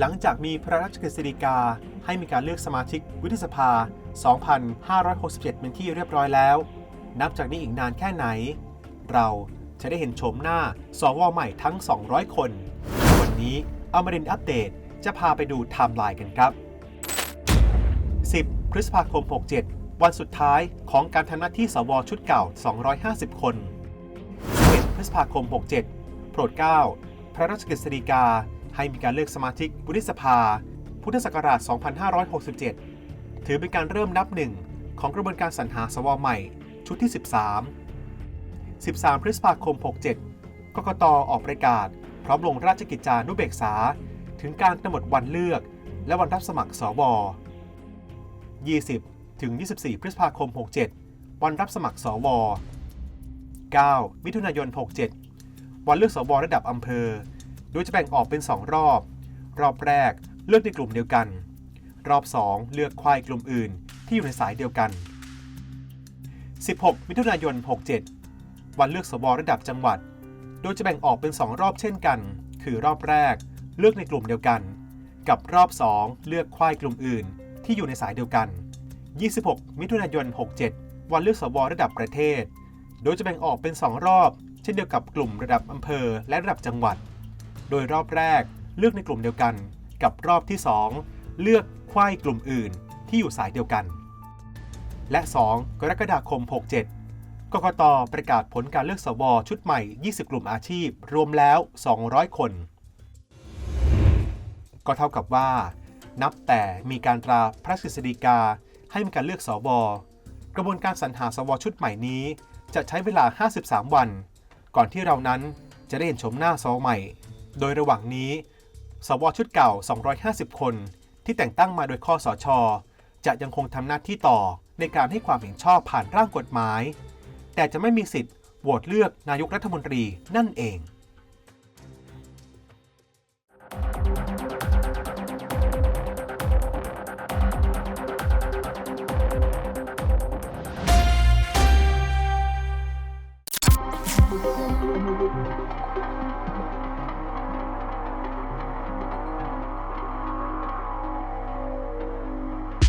หลังจากมีพระราชกฤษฎีกา ให้มีการเลือกสมาชิกวุฒิสภา 2,567 เป็นที่เรียบร้อยแล้ว นับจากนี้อีกนานแค่ไหน เราจะได้เห็นโฉมหน้าสวใหม่ทั้ง 200 คน วันนี้อมรินอัปเดตจะพาไปดูไทม์ไลน์กันครับ 10 พฤษภาคม 67 วันสุดท้ายของการทำหน้าที่สวชุดเก่า 250 คน11พฤษภาคม 67 โปรดเกล้าพระราชกฤษฎีกา ให้มีการเลือกสมาชิกวุฒิสภา พุทธศักราช 2567 ถือเป็นการเริ่มนับหนึ่งของกระบวนการสรรหาสวใหม่ ชุดที่ 13 13 พฤษภาคม 67 กกตออกประกาศ พร้อมลงราชกิจจานุเบกษา ถึงการกำหนดวันเลือก และวันรับสมัครสว 20 ถึง 24 พฤษภาคม 67 วันรับสมัครสว 9 มิถุนายน 67 วันเลือกสวระดับอำเภอ ดยจะแบ่งออกเป็น 2 รอบ รอบแรกเลือกในกลุ่มเดียวกัน รอบ 2 เลือกควายกลุ่มอื่น ที่อยู่ในสายเดียวกัน 16 มิถุนายน 67 วันเลือกสวระดับจังหวัด โดยจะแบ่งออกเป็น 2 รอบเช่นกัน คือรอบแรกเลือกในกลุ่มเดียวกัน กับรอบ 2 เลือกควายกลุ่มอื่น ที่อยู่ในสายเดียวกัน 26 มิถุนายน 67 วันเลือกสวระดับประเทศ โดยจะแบ่งออกเป็น 2 รอบ เช่นเดียวกับกลุ่มระดับอำเภอและระดับจังหวัด โดยรอบแรกเลือกในกลุ่มเดียวกัน กับรอบที่ 2 เลือกควายกลุ่มอื่นที่อยู่สายเดียวกัน และ 2 กรกฎาคม 67 กกตประกาศผลการเลือกสวชุดใหม่ 20 กลุ่มอาชีพ รวมแล้ว 200 คน ก็เท่ากับว่า นับแต่มีการตราพระราชกฤษฎีกาให้มีการเลือกสวกระบวนการสรรหาสวชุดใหม่นี้ จะใช้เวลา 53 วัน ก่อนที่เรานั้นจะได้เห็นชมหน้าสวใหม่ โดยระหว่างนี้ สวชุดเก่า 250 คน ที่แต่งตั้งมาโดยข้อสอชอจะยังคงทำหน้าที่ต่อในการให้ความเห็นชอบผ่านร่างกฎหมาย แต่จะไม่มีสิทธิ์โหวตเลือกนายกรัฐมนตรีนั่นเอง